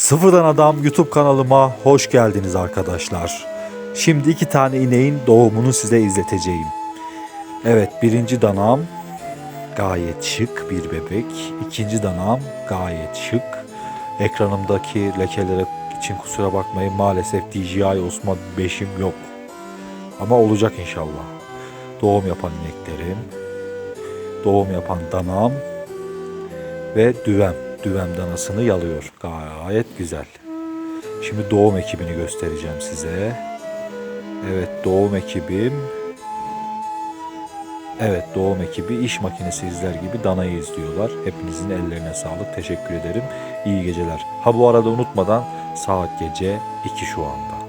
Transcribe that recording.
Sıfırdan Adam YouTube kanalıma hoş geldiniz arkadaşlar. Şimdi iki tane ineğin doğumunu size izleteceğim. Evet birinci danam gayet şık bir bebek. İkinci danam gayet şık. Ekranımdaki lekelere için kusura bakmayın maalesef DJI Osmo 5'im yok. Ama olacak inşallah. Doğum yapan ineklerim, doğum yapan danam ve düvem. Düvem danasını yalıyor. Gayet güzel. Şimdi doğum ekibini göstereceğim size. Evet doğum ekibim. Evet doğum ekibi iş makinesi izler gibi danayı izliyorlar. Hepinizin ellerine sağlık. Teşekkür ederim. İyi geceler. Ha bu arada unutmadan saat gece 2 şu anda.